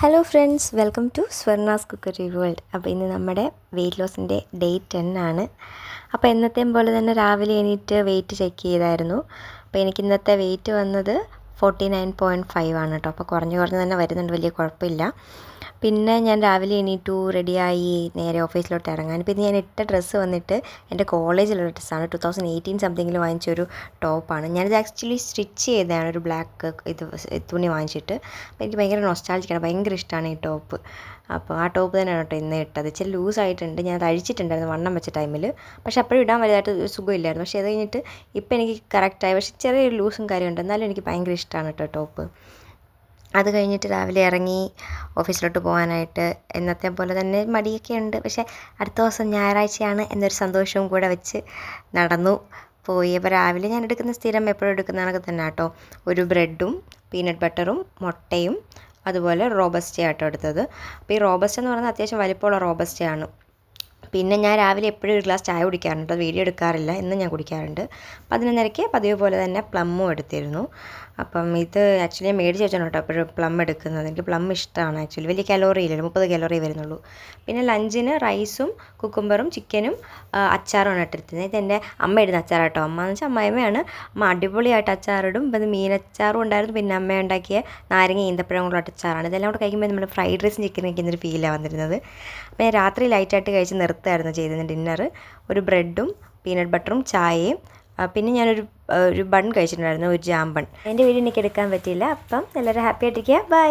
Hello friends welcome to Swarna's cookery world അപ്പോൾ ഇന്ന് നമ്മുടെ വെയിറ്റ് ലോസിന്റെ ഡേ ടെൻ ആണ്. അപ്പോൾ എന്നത്തെയും പോലെ തന്നെ രാവിലെ എണീറ്റ് വെയിറ്റ് ചെക്ക് ചെയ്തായിരുന്നു. അപ്പോൾ എനിക്ക് ഇന്നത്തെ വെയിറ്റ് വന്നത് ഫോർട്ടി നയൻ പോയിന്റ് ഫൈവ് ആണ് കേട്ടോ. അപ്പോൾ കുറഞ്ഞ് കുറഞ്ഞ് തന്നെ വരുന്നുണ്ട്. വലിയ കുഴപ്പമില്ല. പിന്നെ ഞാൻ രാവിലെ എണീറ്റു റെഡിയായി നേരെ ഓഫീസിലോട്ട് ഇറങ്ങാൻ. പിന്നെ ഞാൻ ഇട്ട ഡ്രസ്സ് വന്നിട്ട് എന്റെ കോളേജിലുള്ള ഡ്രസ്സാണ് ടു തൗസൻഡ് എയ്റ്റീൻ സംതിങ്ങിൽ വാങ്ങിച്ചൊരു ടോപ്പാണ് ഞാനിത് ആക്ച്വലി സ്റ്റിച്ച് ചെയ്തതാണ്. ഒരു ബ്ലാക്ക് ഇത് തുണി വാങ്ങിച്ചിട്ട്. അപ്പോൾ എനിക്ക് ഭയങ്കര നൊസ്റ്റാൾജിക്കാണ് ഭയങ്കര ഇഷ്ടമാണ് ഈ ടോപ്പ്. അപ്പോൾ ആ ടോപ്പ് തന്നെയാണ് കേട്ടോ ഇന്ന് ഇട്ടത്. ഇച്ചിരി ലൂസായിട്ടുണ്ട് ഞാൻ അത് അഴിച്ചിട്ടുണ്ടായിരുന്നു വണ്ണം വെച്ച ടൈമിൽ പക്ഷേ അപ്പോഴും ഇടാൻ വലുതായിട്ട് സുഖമില്ലായിരുന്നു. പക്ഷേ അത് കഴിഞ്ഞിട്ട് ഇപ്പോൾ എനിക്ക് കറക്റ്റായി പക്ഷേ ചെറിയൊരു ലൂസും കാര്യമുണ്ട് എന്നാലും എനിക്ക് ഭയങ്കര ഇഷ്ടമാണ് കേട്ടോ ടോപ്പ്. അത് കഴിഞ്ഞിട്ട് രാവിലെ ഇറങ്ങി ഓഫീസിലോട്ട് പോകാനായിട്ട് എന്നത്തെ പോലെ തന്നെ മടിയൊക്കെ ഉണ്ട്. പക്ഷേ അടുത്ത ദിവസം ഞായറാഴ്ചയാണ് എന്നൊരു സന്തോഷവും കൂടെ വെച്ച് നടന്നു പോയി. അപ്പോൾ രാവിലെ ഞാൻ എടുക്കുന്ന സ്ഥിരം എപ്പോഴും എടുക്കുന്ന കണക്ക് തന്നെ കേട്ടോ ഒരു ബ്രെഡും പീനട്ട് ബട്ടറും മുട്ടയും അതുപോലെ റോബസ്റ്റ ആട്ടോ എടുത്തത്. അപ്പോൾ ഈ റോബസ്റ്റ എന്ന് പറയുന്നത് അത്യാവശ്യം വലിപ്പമുള്ള റോബസ്റ്റയാണ്. പിന്നെ ഞാൻ രാവിലെ എപ്പോഴും ഒരു ഗ്ലാസ് ചായ കുടിക്കാറുണ്ട് വീഡിയോ എടുക്കാറില്ല. എന്നും ഞാൻ കുടിക്കാറുണ്ട്. പതിനൊന്നരയ്ക്ക് പതിവ് പോലെ തന്നെ പ്ലമ്മും എടുത്തിരുന്നു. അപ്പം ഇത് ആക്ച്വലി ഞാൻ മേടിച്ച് വെച്ചാണ് കേട്ടോ എപ്പോഴും പ്ലം എടുക്കുന്നത്. എനിക്ക് പ്ലം ഇഷ്ടമാണ് ആക്ച്വലി വലിയ കലോറി ഇല്ലല്ലോ മുപ്പത് കലോറി വരുന്നുള്ളൂ. പിന്നെ ലഞ്ചിന് റൈസും കുക്കുംബറും ചിക്കനും അച്ചാറുമാണ് ഇത് എന്റെ അമ്മ ഇടുന്ന അച്ചാറാട്ടോ അമ്മ എന്ന് വെച്ചാൽ അമ്മയമ്മയാണ്. അമ്മ അടിപൊളിയായിട്ട് അച്ചാറിടും. ഇപ്പം ഇത് മീനച്ചാറും ഉണ്ടായിരുന്നു. പിന്നെ അമ്മ ഉണ്ടാക്കിയ നാരങ്ങ ഈന്തപ്പഴം കൂടെ അച്ചാറാണ്. ഇതെല്ലാം കൂടെ കഴിക്കുമ്പോൾ നമ്മൾ ഫ്രൈഡ് റൈസും ചിക്കനും കഴിക്കുന്നൊരു ഫീലാണ് വന്നിരുന്നത്. അപ്പം രാത്രി ലൈറ്റായിട്ട് കഴിച്ച് നിർത്തുമായിരുന്നു ചെയ്തത് ഡിന്നർ ഒരു ബ്രെഡും പീനട്ട് ബട്ടറും ചായയും പിന്നെ ഞാനൊരു ഒരു ബൺ കഴിച്ചിട്ടുണ്ടായിരുന്നു ഒരു ജാം ബൺ എന്റെ വീട് എനിക്ക് എടുക്കാൻ പറ്റിയില്ല അപ്പം എല്ലാവരും ഹാപ്പി ആയിട്ടിരിക്കുക. ബൈ